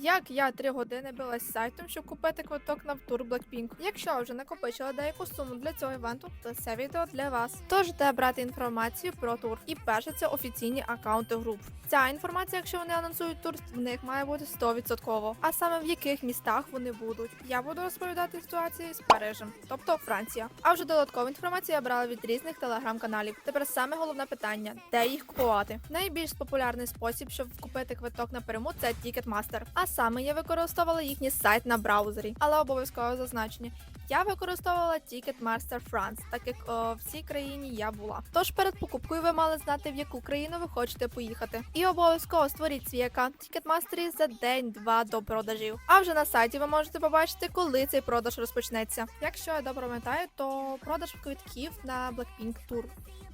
Як я три години билась з сайтом, щоб купити квиток на тур Blackpink. Якщо вже накопичили деяку суму для цього івенту, то це відео для вас. Тож де брати інформацію про тур. І перше це офіційні акаунти груп. Ця інформація, якщо вони анонсують тур, в них має бути 100%. А саме в яких містах вони будуть. Я буду розповідати ситуації з Парижем, тобто Франція. А вже додаткову інформацію я брала від різних телеграм-каналів. Тепер саме головне питання: де їх купувати? Найбільш популярний спосіб, щоб купити квиток на перему, це Ticketmaster. А саме я використовувала їхній сайт на браузері, але обов'язково зазначення. Я використовувала Ticketmaster France, так як о, в цій країні я була. Тож перед покупкою ви мали знати, в яку країну ви хочете поїхати. І обов'язково створіть свій аккаунт Ticketmaster за день-два до продажів. А вже на сайті ви можете побачити, коли цей продаж розпочнеться. Якщо я добре пам'ятаю, то продаж квитків на Blackpink Tour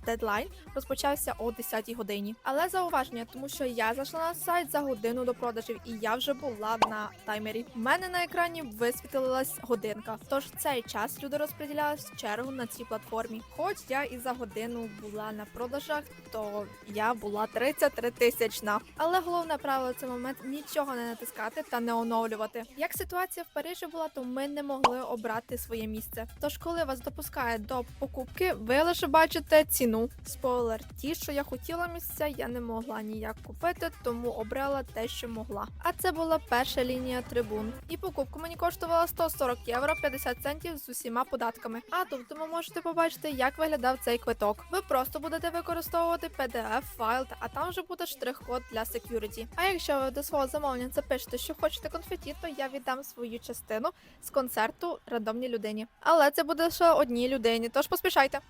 дедлайн розпочався о 10-й годині. Але зауваження, тому що я зайшла на сайт за годину до продажів, і я вже була на таймері. У мене на екрані висвітлилась годинка. Тож цей час люди розподіляли чергу на цій платформі. Хоч я і за годину була на продажах, то я була 33 тисячна. Але головне правило в момент нічого не натискати та не оновлювати. Як ситуація в Парижі була, то ми не могли обрати своє місце. Тож, коли вас допускають до покупки, ви лише бачите ціну. Спойлер, ті, що я хотіла місця, я не могла ніяк купити, тому обрала те, що могла. А це була перша лінія трибун. І покупка мені коштувала 140 євро 50 центів з усіма податками. А тут ви можете побачити, як виглядав цей квиток. Ви просто будете використовувати PDF файл, а там вже буде штрих-код для security. А якщо ви до свого замовлення запишете, що хочете конфеті, то я віддам свою частину з концерту рандомній людині. Але це буде лише одній людині, тож поспішайте.